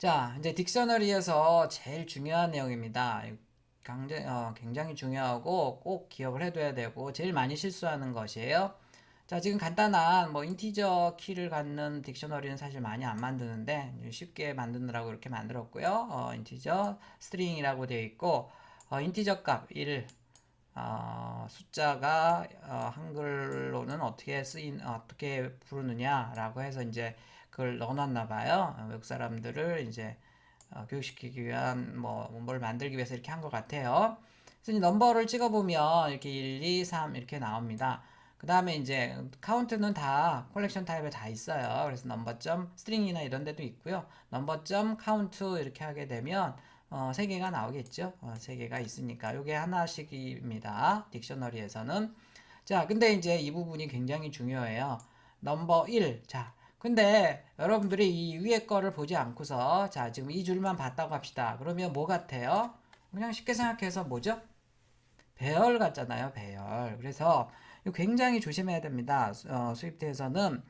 자, 이제 딕셔너리에서 제일 중요한 내용입니다. 굉장히, 어, 굉장히 중요하고 꼭 기억을 해둬야 되고 제일 많이 실수하는 것이에요. 자, 지금 간단한 뭐 인티저 키를 갖는 딕셔너리는 사실 많이 안 만드는데 쉽게 만드느라고 이렇게 만들었고요. 어, 인티저 스트링이라고 되어 있고 어, 인티저 값 1, 어, 숫자가 어, 한글로는 어떻게 쓰인 어떻게 부르느냐라고 해서 이제 그걸 넣어놨나 봐요. 어, 외국 사람들을 이제 어, 교육시키기 위한 뭐 뭘 만들기 위해서 이렇게 한 것 같아요. 그래서 이 넘버를 찍어보면 이렇게 1, 2, 3 이렇게 나옵니다. 그 다음에 이제 카운트는 다 콜렉션 타입에 다 있어요. 그래서 넘버점 스트링이나 이런 데도 있고요. 넘버점 카운트 이렇게 하게 되면 어, 세 개가 나오겠죠. 어, 세 개가 있으니까 요게 하나씩입니다. 딕셔너리에서는 자, 근데 이제 이 부분이 굉장히 중요해요. 넘버 1. 자, 근데 여러분들이 이 위에 거를 보지 않고서 자, 지금 이 줄만 봤다고 합시다. 그러면 뭐 같아요? 그냥 쉽게 생각해서 뭐죠? 배열 같잖아요, 배열. 그래서 굉장히 조심해야 됩니다. 수- 어, 수입대에서는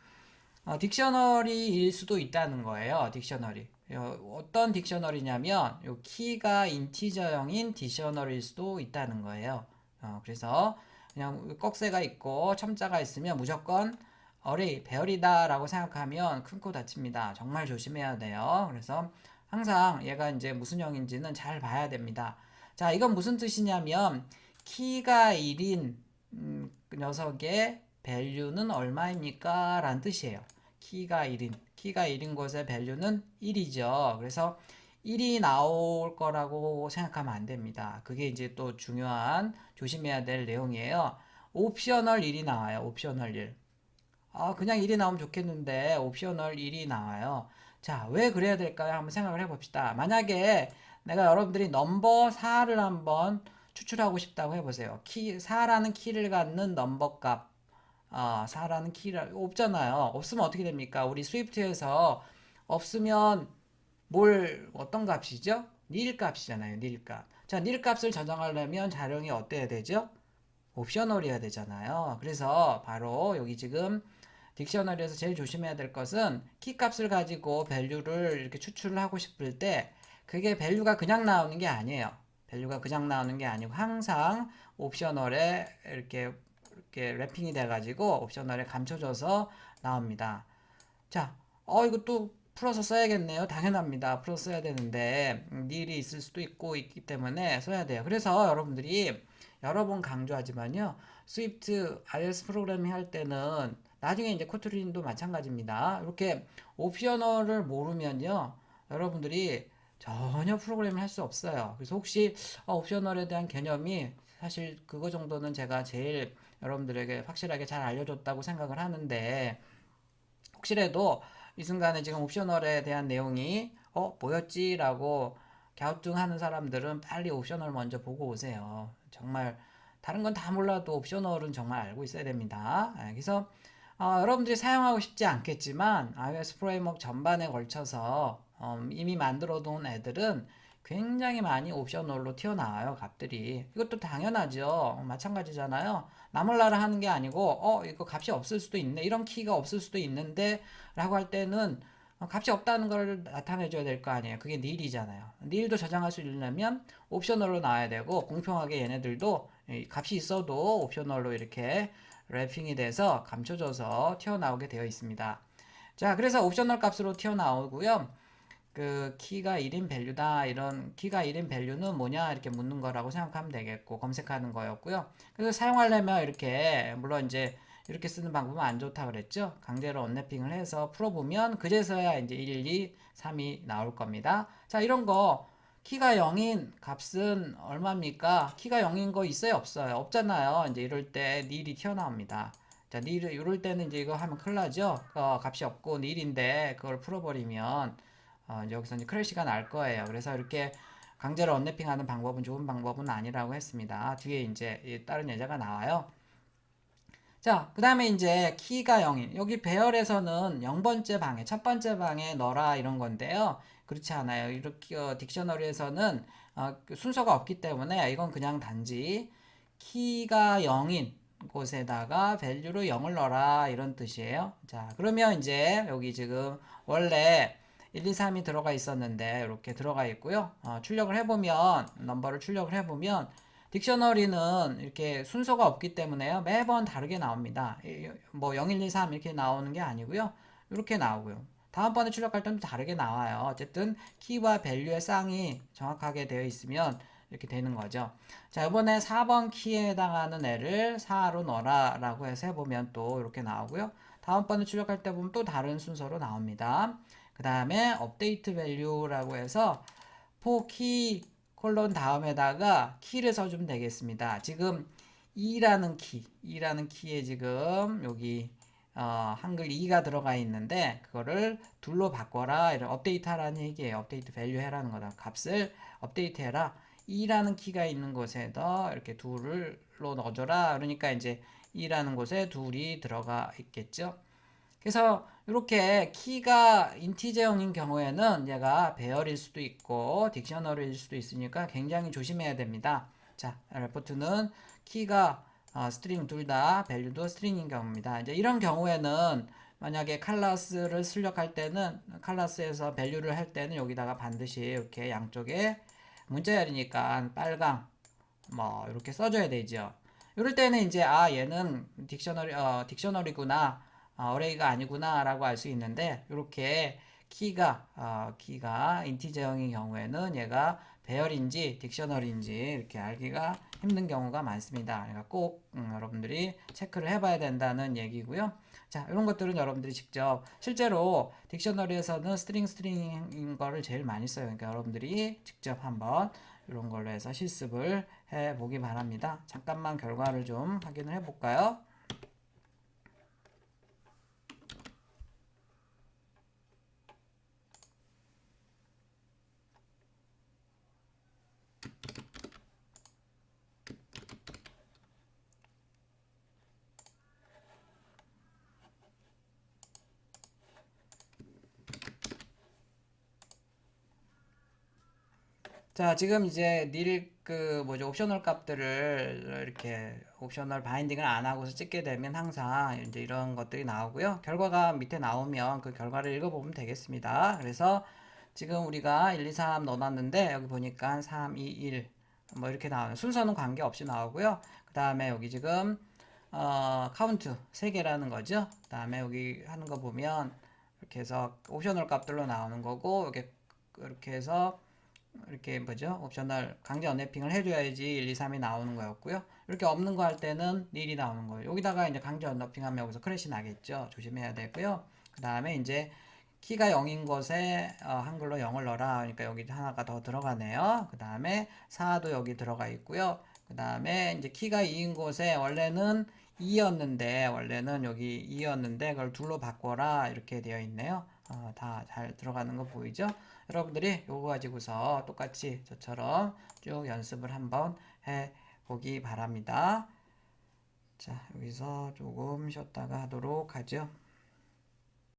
어, 딕셔너리일 수도 있다는 거예요. 딕셔너리. 어, 어떤 딕셔너리냐면 요 키가 인티저형인 딕셔너리일 수도 있다는 거예요. 어, 그래서 그냥 꺽쇠가 있고 첨자가 있으면 무조건 어리 배열이다라고 생각하면 큰 코 다칩니다. 정말 조심해야 돼요. 그래서 항상 얘가 이제 무슨 형인지는 잘 봐야 됩니다. 자, 이건 무슨 뜻이냐면 키가 1인 음, 그 녀석의 밸류는 얼마입니까? 라는 뜻이에요. 키가 1인. 키가 1인 것의 밸류는 1이죠. 그래서 1이 나올 거라고 생각하면 안 됩니다. 그게 이제 또 중요한 조심해야 될 내용이에요. 옵셔널 1이 나와요. 옵셔널 1. 아, 그냥 1이 나오면 좋겠는데 옵셔널 1이 나와요. 자, 왜 그래야 될까요? 한번 생각을 해봅시다. 만약에 내가 여러분들이 넘버 4를 한번 추출하고 싶다고 해보세요. 키, 4라는 키를 갖는 넘버 값. 아, 4라는 키를, 없잖아요. 없으면 어떻게 됩니까? 우리 스위프트에서 없으면 뭘, 어떤 값이죠? 닐 값이잖아요. 닐 값. 자, 닐 값을 저장하려면 자령이 어때야 되죠? 옵셔널이어야 되잖아요. 그래서 바로 여기 지금 딕셔너리에서 제일 조심해야 될 것은 키 값을 가지고 밸류를 이렇게 추출을 하고 싶을 때 그게 밸류가 그냥 나오는 게 아니에요. 밸류가 그냥 나오는 게 아니고 항상 옵셔널에 이렇게 이렇게 랩핑이 돼 가지고 옵셔널에 감춰져서 나옵니다. 자, 어 이거 또 풀어서 써야겠네요. 당연합니다. 풀어서 써야 되는데 음, 일이 있을 수도 있고 있기 때문에 써야 돼요. 그래서 여러분들이 여러 번 강조하지만요. 스위프트 iOS 프로그래밍 할 때는 나중에 이제 코트린도 마찬가지입니다. 이렇게 옵셔널을 모르면요. 여러분들이 전혀 프로그램을 할 수 없어요. 그래서 혹시 어, 옵셔널에 대한 개념이 사실 그거 정도는 제가 제일 여러분들에게 확실하게 잘 알려줬다고 생각을 하는데 혹시라도 이 순간에 지금 옵셔널에 대한 내용이 어 뭐였지라고 갸우뚱하는 사람들은 빨리 옵셔널 먼저 보고 오세요. 정말 다른 건 다 몰라도 옵셔널은 정말 알고 있어야 됩니다. 아, 그래서 어, 여러분들이 사용하고 싶지 않겠지만 iOS 프레임워크 전반에 걸쳐서 어, 이미 만들어 놓은 애들은 굉장히 많이 옵셔널로 튀어나와요, 값들이. 이것도 당연하죠. 어, 마찬가지잖아요. 나몰라라 하는 게 아니고, 어, 이거 값이 없을 수도 있네. 이런 키가 없을 수도 있는데, 라고 할 때는 어, 값이 없다는 걸 나타내 줘야 될 거 아니에요. 그게 닐이잖아요. 닐도 저장할 수 있려면 옵셔널로 나와야 되고, 공평하게 얘네들도 이 값이 있어도 옵셔널로 이렇게 랩핑이 돼서 감춰져서 튀어나오게 되어 있습니다. 자, 그래서 옵셔널 값으로 튀어나오고요. 그 키가 1인 밸류다 이런 키가 1인 밸류는 뭐냐 이렇게 묻는 거라고 생각하면 되겠고 검색하는 거였고요. 그래서 사용하려면 이렇게 물론 이제 이렇게 쓰는 방법은 안 좋다 그랬죠. 강제로 언랩핑을 해서 풀어보면 그제서야 이제 1, 2, 3이 나올 겁니다. 자, 이런 거 키가 0인 값은 얼마입니까? 키가 0인 거 있어요, 없어요? 없잖아요. 이제 이럴 때 닐이 튀어나옵니다. 자, 닐 이럴 때는 이제 이거 하면 큰일 나죠. 어, 값이 없고 닐인데 그걸 풀어버리면 어, 이제 여기서 이제 크래시가 날 거예요. 그래서 이렇게 강제로 언랩핑하는 방법은 좋은 방법은 아니라고 했습니다. 뒤에 이제 이 다른 예제가 나와요. 자, 그 다음에 이제 키가 0인. 여기 배열에서는 0번째 방에, 첫 번째 방에 넣어라 이런 건데요. 그렇지 않아요. 이렇게 어, 딕셔너리에서는 어, 그 순서가 없기 때문에 이건 그냥 단지 키가 0인 곳에다가 밸류로 0을 넣어라 이런 뜻이에요. 자, 그러면 이제 여기 지금 원래 1, 2, 3이 들어가 있었는데 이렇게 들어가 있고요. 어, 출력을 해보면 넘버를 출력을 해보면 딕셔너리는 이렇게 순서가 없기 때문에요. 매번 다르게 나옵니다. 이- 뭐 0, 1, 2, 3 이렇게 나오는 게 아니고요. 이렇게 나오고요. 다음번에 출력할 때는 또 다르게 나와요. 어쨌든 키와 밸류의 쌍이 정확하게 되어 있으면 이렇게 되는 거죠. 자, 이번에 4번 키에 해당하는 애를 4로 넣어라 라고 해서 해보면 또 이렇게 나오고요. 다음번에 출력할 때 보면 또 다른 순서로 나옵니다. 그 다음에 업데이트 밸류라고 해서 포키 콜론 다음에다가 키를 써주면 되겠습니다. 지금 2라는 키, 2라는 키에 지금 여기 어, 한글 2가 들어가 있는데 그거를 둘로 바꿔라 이런 업데이트 하라는 얘기예요. 업데이트 밸류 해라는 거다. 값을 업데이트 해라. 2라는 키가 있는 곳에다 이렇게 둘로 넣어줘라. 그러니까 이제 2라는 곳에 둘이 들어가 있겠죠. 그래서 이렇게 키가 인티저형인 경우에는 얘가 배열일 수도 있고 딕셔너리일 수도 있으니까 굉장히 조심해야 됩니다. 자, 레포트는 키가 어, 스트링 둘 다 밸류도 스트링인 경우입니다. 이제 이런 경우에는 만약에 칼라스를 출력할 때는 칼라스에서 밸류를 할 때는 여기다가 반드시 이렇게 양쪽에 문자열이니까 빨강 뭐 이렇게 써줘야 되죠. 이럴 때는 이제 아 얘는 딕셔너리 어, 딕셔너리구나 어, 어레이가 아니구나라고 알 수 있는데 이렇게 키가 어, 키가 인티저형인 경우에는 얘가 배열인지 딕셔너리인지 이렇게 알기가 힘든 경우가 많습니다. 그러니까 꼭 음, 여러분들이 체크를 해봐야 된다는 얘기고요. 자, 이런 것들은 여러분들이 직접 실제로 딕셔너리에서는 스트링 스트링인 거를 제일 많이 써요. 그러니까 여러분들이 직접 한번 이런 걸로 해서 실습을 해 보기 바랍니다. 잠깐만 결과를 좀 확인을 해 볼까요? 자, 지금 이제 닐 그 뭐죠 옵셔널 값들을 이렇게 옵셔널 바인딩을 안 하고서 찍게 되면 항상 이제 이런 것들이 나오고요. 결과가 밑에 나오면 그 결과를 읽어보면 되겠습니다. 그래서 지금 우리가 1, 2, 3 넣어놨는데 여기 보니까 3, 2, 1 뭐 이렇게 나오는 순서는 관계없이 나오고요. 그 다음에 여기 지금 어, 카운트 3개라는 거죠. 그 다음에 여기 하는 거 보면 이렇게 해서 옵셔널 값들로 나오는 거고 이렇게 이렇게 해서 이렇게 뭐죠? 옵셔널 강제 언랩핑을 해줘야지 1, 2, 3이 나오는 거였고요. 이렇게 없는 거 할 때는 닐이 나오는 거예요. 여기다가 이제 강제 언랩핑 하면 여기서 크래시 나겠죠. 조심해야 되고요. 그 다음에 이제 키가 0인 곳에 어, 한글로 0을 넣어라. 그러니까 여기 하나가 더 들어가네요. 그 다음에 4도 여기 들어가 있고요. 그 다음에 이제 키가 2인 곳에 원래는 2였는데 원래는 여기 2였는데 그걸 둘로 바꿔라 이렇게 되어 있네요. 어, 다 잘 들어가는 거 보이죠? 여러분들이 요거 가지고서 똑같이 저처럼 쭉 연습을 한번 해 보기 바랍니다. 자, 여기서 조금 쉬었다가 하도록 하죠.